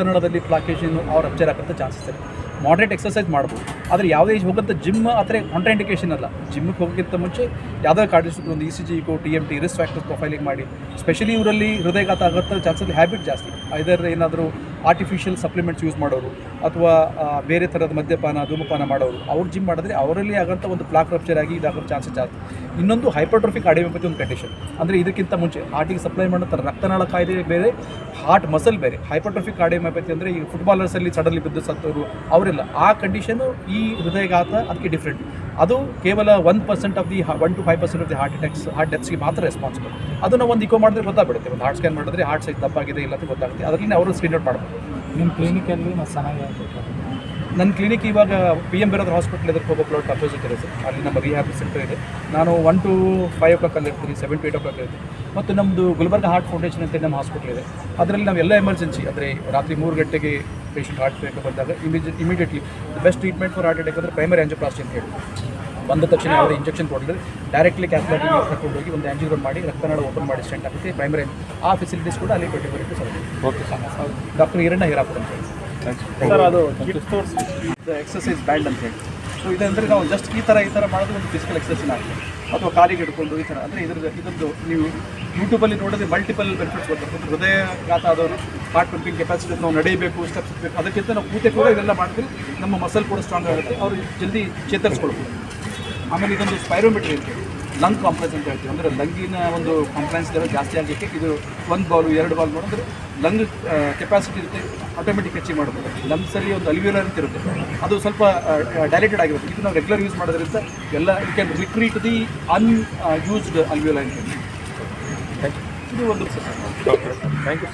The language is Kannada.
ರಕ್ತನಾಳದಲ್ಲಿ ಪ್ಲಾಕೇಶನ್ ಅವ್ರು ಅಪ್ಚರ್ ಆಗುತ್ತೆ ಚಾನ್ಸಸ್ ಇದೆ ಮಾಡ್ರೇಟ್ ಎಕ್ಸಸೈಸ್ ಮಾಡ್ಬೋದು. ಆದರೆ ಯಾವುದೇ ಏಜ್ ಹೋಗಂತ ಜಿಮ್ ಆದರೆ ಇಂಡಿಕೇಶನ್ ಅಲ್ಲ. ಜಿಮ್ಗೆ ಹೋಗೋಕ್ಕಿಂತ ಮುಂಚೆ ಯಾವುದೇ ಕಾರ್ಡ್ಸ್ ಒಂದು E C G echo T M T risk factors profiling ಮಾಡಿ. ಸ್ಪೆಷಲಿ ಇವರಲ್ಲಿ ಹೃದಯಘಾತ ಆಗುತ್ತೆ ಚಾನ್ಸಸ್ ಹ್ಯಾಬಿಟ್ ಜಾಸ್ತಿ. ಐದರ್ ಏನಾದರೂ ಆರ್ಟಿಫಿಷಿಯಲ್ ಸಪ್ಲಿಮೆಂಟ್ಸ್ ಯೂಸ್ ಮಾಡೋರು, ಅಥವಾ ಬೇರೆ ಥರದ ಮದ್ಯಪಾನ, ಧೂಮಪಾನ ಮಾಡೋರು, ಅವ್ರು ಜಿಮ್ ಮಾಡಿದ್ರೆ ಅವರಲ್ಲಿ ಆಗೋಂಥ ಒಂದು ಪ್ಲಾಕ್ ರಪ್ಚರ್ ಆಗಿ ಇದಾಗೋ ಚಾನ್ಸಸ್ ಜಾಸ್ತಿ. ಇನ್ನೊಂದು ಹೈಪರ್ಟ್ರೋಫಿಕ್ ಆಡಿಯೋಪತಿ ಒಂದು ಕಂಡೀಷನ್ ಅಂದರೆ ಇದಕ್ಕಿಂತ ಮುಂಚೆ ಹಾರ್ಟಿಗೆ ಸಪ್ಲೈ ಮಾಡೋ ರಕ್ತನಾಳ ಕಾಯ್ದೆ ಬೇರೆ ಹಾರ್ಟ್ ಮಸಲ್ ಬೇರೆ. ಹೈಪರ್ಟ್ರೋಫಿಕ್ ಕಾರ್ಡಿಯೋಮೈಪತಿ ಅಂದರೆ ಈ ಫುಟ್ಬಾಲರ್ಸಲ್ಲಿ ಸಡನ್ಲಿ ಬಿದ್ದು ಸತ್ತವರು ಅವರೆಲ್ಲ. ಆ ಕಂಡೀಷನು ಈ ಹೃದಯಘಾತ ಅದಕ್ಕೆ ಡಿಫ್ರೆಂಟ್ ಅದು ಕೇವಲ one percent of the one to five percent of the heart attacks heart ಡೆತ್ಸ್ಗೆ ಮಾತ್ರ ರೆಸ್ಪಾನ್ಸಿಬಲ್ ಅದನ್ನು ಒಂದು ಇಕೋ ಮಾಡಿದ್ರೆ ಗೊತ್ತಾಗ್ಬಿಡುತ್ತೆ. ಒಂದು ಹಾರ್ಟ್ ಸ್ಕ್ಯಾನ್ ಮಾಡಿದ್ರೆ ಹಾರ್ಟ್ ಸೈಜ್ ತಪ್ಪಾಗಿದೆ ಇಲ್ಲ ಅಂತ ಗೊತ್ತಾಗುತ್ತೆ. ಅದರಲ್ಲಿ ಅವರು ಸ್ಕ್ರೀನ್ ಔಟ್ ಮಾಡ್ಬೋದು. ನಿಮ್ಮ ಕ್ಲಿನಿಕಲ್ಲಿ ಮತ್ತು ಚೆನ್ನಾಗಿ ನನ್ನ ಕ್ಲಿನಿಕ್ ಇವಾಗ ಪಿ ಎಂ ಬಿರೋದ್ರ ಹಾಸ್ಪಿಟಲ್ ಎದುರು ಹೋಗೋ ಪ್ಲಾಟ್ ಅಪೋಸಿಟ್ ಇದೆ ಸರ್. ಅಲ್ಲಿ ನಮ್ಮ ರಿಹ್ಯಾಬ್ ಸೆಂಟರ್ ಇದೆ. ನಾನು ಒನ್ ಟು ಫೈವ್ ಓ ಕ್ಲಾಕಲ್ಲಿ ಇರ್ತೀನಿ seven to eight o'clock ಇರ್ತೀನಿ. ಮತ್ತು ನಮ್ಮದು ಗುಲ್ಬರ್ಗ ಹಾರ್ಟ್ ಫೌಂಡೇಶನ್ ಅಂತ ನಮ್ಮ ಹಾಸ್ಪಿಟಲ್ ಇದೆ. ಅದರಲ್ಲಿ ನಾವು ಎಲ್ಲ ಎಮರ್ಜೆನ್ಸಿ ಅಂದರೆ ರಾತ್ರಿ ಮೂರು ಗಂಟೆಗೆ ಪೇಷಂಟ್ ಹಾರ್ಟ್ ಬೇಕು ಬಂದಾಗ ಇಮಿಜಿ immediately best treatment for heart attack ಅಂದರೆ ಪ್ರೈಮರಿ ಆಂಜಿಯೋಪ್ಲಾಸ್ಟಿ ಅಂತ ಹೇಳಿ. ಬಂದ ತಕ್ಷಣ ಯಾವುದೇ ಇಂಜೆಕ್ಷನ್ ಕೊಡಲಿ ಡೈರೆಕ್ಟ್ಲಿ ಕ್ಯಾಸ್ಲಾಟಿ ಕರ್ಕೊಂಡು ಹೋಗಿ ಒಂದು ಆಂಜಿಗ್ರೋನ್ ಮಾಡಿ ರಕ್ತನಾಳ ಓಪನ್ ಮಾಡಿ ಸ್ಟೆಂಟ್ ಆಗುತ್ತೆ ಪ್ರೈಮರಿ ಆ ಫೆಸಿಲಿಟೀಸ್ ಕೂಡ ಅಲ್ಲಿ twenty four into okay sir doctor Eeranna Hirapura ಅಂತ ಹೇಳಿ. ಸರ್ ಅದು ಎಕ್ಸಸೈಸ್ ಬ್ಯಾಂಡ್ ಅಂತ ಹೇಳಿ. ಸೊ ಇದಂದರೆ ನಾವು ಜಸ್ಟ್ ಈ ಥರ ಈ ಥರ ಮಾಡೋದು ಒಂದು ಫಿಸಿಕಲ್ ಎಕ್ಸಸೈಸ್ ಆಗುತ್ತೆ ಅಥವಾ ಕಾಲಿಗೆ ಹಿಡ್ಕೊಂಡು ಈ ಥರ ಅಂದರೆ ಇದ್ರ ಇದೊಂದು ನೀವು ಯೂಟ್ಯೂಬಲ್ಲಿ ನೋಡಿದ್ರೆ ಮಲ್ಟಿಪಲ್ ಬೆನಿಫಿಟ್ಸ್ ಬರ್ತದೆ. ಹೃದಯ ಹೃದಯಘಾತ ಆದವರು ಹಾರ್ಟ್ ಪಂಪಿಂಗ್ ಕೆಪಾಸಿಟಿ ನಾವು ನಡೆಯಬೇಕು ಸ್ಟೆಪ್ಸ್ ಬೇಕು ಅದಕ್ಕಿಂತ ನಾವು ಕೂತೆ ಕೂಡ ಇದೆಲ್ಲ ಮಾಡಿದ್ರೆ ನಮ್ಮ ಮಸಲ್ ಕೂಡ ಸ್ಟ್ರಾಂಗ್ ಆಗುತ್ತೆ. ಅವರು ಜಲ್ದಿ ಚೇತರಿಸ್ಕೊಳ್ಬೋದು. ಆಮೇಲೆ ಇದೊಂದು ಸ್ಪೈರೋಮೀಟರ್ ಇರುತ್ತೆ ಲಂಗ್ ಕಾಂಪ್ಲೆನ್ಸ್ ಅಂತ ಹೇಳ್ತೀವಿ. ಅಂದರೆ ಲಂಗಿನ ಒಂದು ಕಾಂಪ್ಲೆನ್ಸ್ ಲೆವೆಲ್ ಜಾಸ್ತಿ ಆಗಲಿಕ್ಕೆ ಇದು ಒಂದು ಬಾಲು, ಎರಡು ಬಾಲ್ ನೋಡಿದ್ರೆ ಲಂಗ್ ಕೆಪಾಸಿಟಿ ಇರುತ್ತೆ ಆಟೋಮೆಟಿಕ್ ಹೆಚ್ಚಿ ಮಾಡ್ಬೋದು. ಲಂಗ್ಸಲ್ಲಿ ಒಂದು ಅಲ್ವ್ಯೂಲರ್ ಅಂತ ಇರುತ್ತೆ. ಅದು ಸ್ವಲ್ಪ ಡೈಲೇಟೆಡ್ ಆಗಿರುತ್ತೆ. ಇದು ನಾವು ರೆಗ್ಯುಲರ್ ಯೂಸ್ ಮಾಡೋದ್ರಿಂದ ಎಲ್ಲ you can recreate the unused ಅಂತ ಇದು ಒಂದು ಥ್ಯಾಂಕ್ ಯು